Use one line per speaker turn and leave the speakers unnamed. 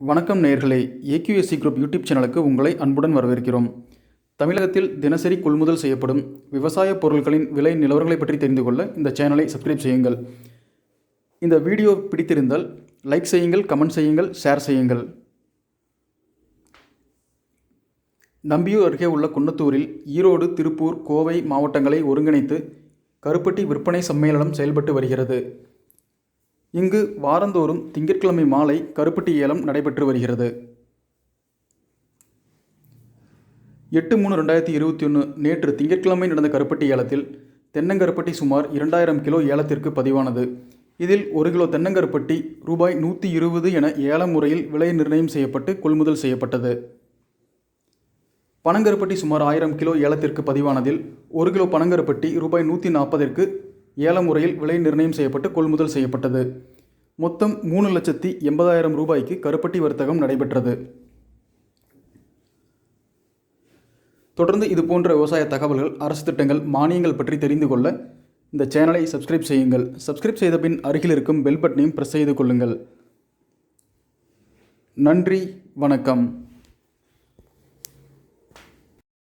வணக்கம் நேர்களே AQSC group YouTube சேனலுக்கு உங்களை அன்புடன் வரவேற்கிறோம். தமிழகத்தில் தினசரி கொள்முதல் செய்யப்படும் விவசாய பொருட்களின் விலை நிலவரங்களை பற்றி தெரிந்து கொள்ள இந்த சேனலை சப்ஸ்கிரைப் செய்யுங்கள். இந்த வீடியோ பிடித்திருந்தால் லைக் செய்யுங்கள் கமெண்ட் செய்யுங்கள் ஷேர் செய்யுங்கள். நம்பியூர் அருகே உள்ள குன்னத்தூரில் ஈரோடு திருப்பூர் கோவை மாவட்டங்களை ஒருங்கிணைத்து கருப்பட்டி விற்பனை சம்மேளனம் செயல்பட்டு வருகிறது. இங்கு வாரந்தோறும் திங்கட்கிழமை மாலை கருப்பட்டி ஏலம் நடைபெற்று வருகிறது. எட்டு மூணு ரெண்டாயிரத்தி இருபத்தி ஒன்று நேற்று திங்கட்கிழமை நடந்த கருப்பட்டி ஏலத்தில் தென்னங்கருப்பட்டி சுமார் இரண்டாயிரம் கிலோ ஏலத்திற்கு பதிவானது. இதில் ஒரு கிலோ தென்னங்கருப்பட்டி ரூபாய் நூற்றி இருபது என ஏல முறையில் விலை நிர்ணயம் செய்யப்பட்டு கொள்முதல் செய்யப்பட்டது. பனங்கருப்பட்டி சுமார் ஆயிரம் கிலோ ஏலத்திற்கு பதிவானதில் ஒரு கிலோ பனங்கருப்பட்டி ரூபாய் நூற்றி நாற்பதிற்கு ஏல முறையில் விலை நிர்ணயம் செய்யப்பட்டு கொள்முதல் செய்யப்பட்டது. மொத்தம் மூணு லட்சத்தி எண்பதாயிரம் ரூபாய்க்கு கருப்பட்டி வர்த்தகம் நடைபெற்றது. தொடர்ந்து இது போன்ற விவசாய தகவல்கள் அரசு திட்டங்கள் மானியங்கள் பற்றி தெரிந்து கொள்ள இந்த சேனலை சப்ஸ்கிரைப் செய்யுங்கள். சப்ஸ்கிரைப் செய்த பின் அருகில் இருக்கும் பெல் பட்டனையும் ப்ரெஸ் செய்து கொள்ளுங்கள். நன்றி வணக்கம்.